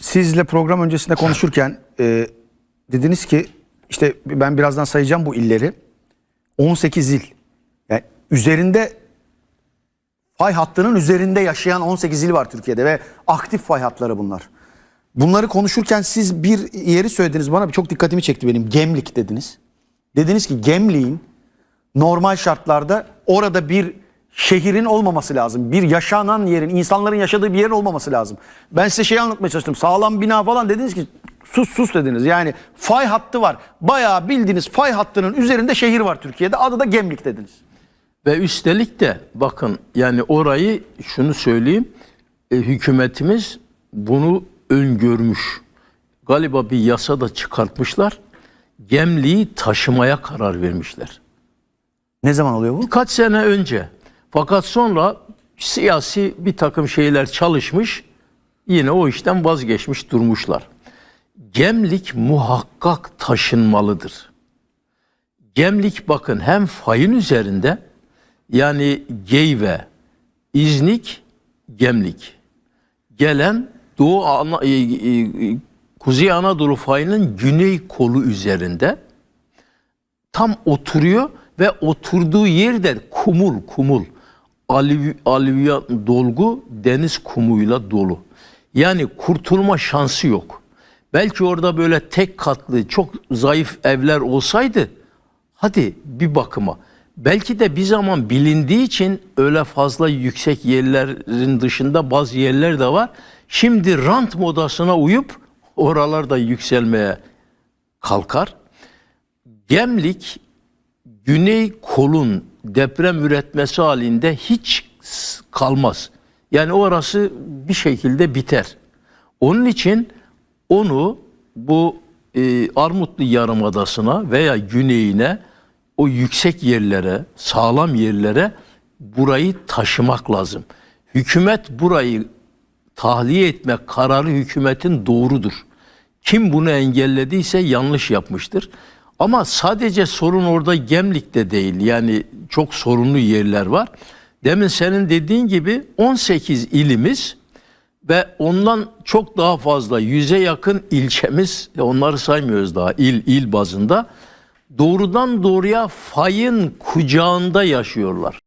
sizle program öncesinde konuşurken e, dediniz ki işte ben birazdan sayacağım bu illeri. 18 il. Yani üzerinde fay hattının üzerinde yaşayan 18 il var Türkiye'de ve aktif fay hatları bunlar. Bunları konuşurken siz bir yeri söylediniz bana çok dikkatimi çekti benim. Gemlik dediniz. Dediniz ki Gemlik'in normal şartlarda orada bir şehrin olmaması lazım. Bir yaşanan yerin, insanların yaşadığı bir yerin olmaması lazım. Ben size şey anlatmaya çalıştım. Sağlam bina falan dediniz ki sus sus dediniz. Yani fay hattı var. Bayağı bildiğiniz fay hattının üzerinde şehir var Türkiye'de. Adı da Gemlik dediniz. Ve üstelik de bakın yani orayı şunu söyleyeyim. e, hükümetimiz bunu öngörmüş. Galiba bir yasa da çıkartmışlar. Gemliği taşımaya karar vermişler. Ne zaman oluyor bu? Kaç sene önce. Fakat sonra siyasi bir takım şeyler çalışmış. Yine o işten vazgeçmiş durmuşlar. Gemlik muhakkak taşınmalıdır. Gemlik bakın hem fayın üzerinde yani Geyve, İznik, Gemlik. Gelen Doğu Ana, e, e, Kuzey Anadolu fayının güney kolu üzerinde tam oturuyor ve oturduğu yerde kumul kumul alüv, dolgu deniz kumuyla dolu. Yani kurtulma şansı yok. Belki orada böyle tek katlı çok zayıf evler olsaydı hadi bir bakıma. Belki de bir zaman bilindiği için öyle fazla yüksek yerlerin dışında bazı yerler de var. Şimdi rant modasına uyup oralarda yükselmeye kalkar. Gemlik güney kolun deprem üretmesi halinde hiç kalmaz. Yani orası bir şekilde biter. Onun için onu bu e, Armutlu Yarımadası'na veya güneyine o yüksek yerlere, sağlam yerlere burayı taşımak lazım. Hükümet burayı tahliye etme kararı hükümetin doğrudur. Kim bunu engellediyse yanlış yapmıştır. Ama sadece sorun orada Gemlik'te değil. Yani çok sorunlu yerler var. Demin senin dediğin gibi 18 ilimiz ve ondan çok daha fazla yüze yakın ilçemiz e, onları saymıyoruz daha il il bazında doğrudan doğruya fayın kucağında yaşıyorlar.